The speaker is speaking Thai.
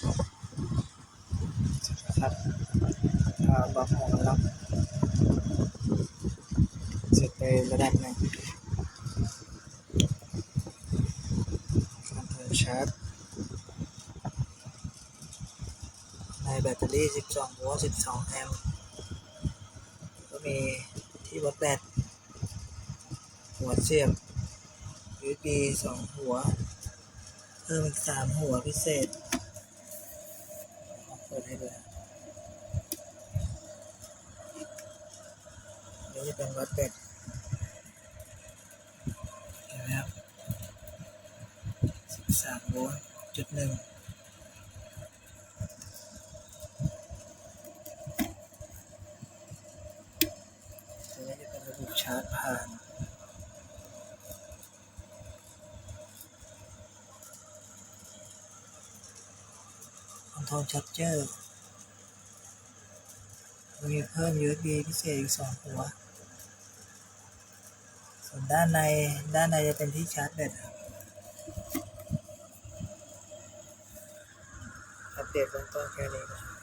ครับพาบล็อกหมวกกันน็อกเสร็จไประดับหนึ่งคอนโทรลชาร์จในแบตเตอรี่ 12โวลต์12 แอมป์ก็มีที่วัดแบตหัวเสียบ USB สองหัว เพิ่มอีกสามหัวพิเศษ ปิดให้ดูนะนี่จะเป็นวัดแบตเห็นไหมครับสิบสามโวลต์จุดหนึ่งตัวนี้จะเป็นระบบชาร์จผ่าน คอนโทรลชัดเจอร์มีเพิ่ม USB พิเศษอีกสองหัว ส่วนด้านใน ด้านในจะเป็นที่ชาร์จแบตครับอัปเดตเบื้องต้นแค่นี้ครับ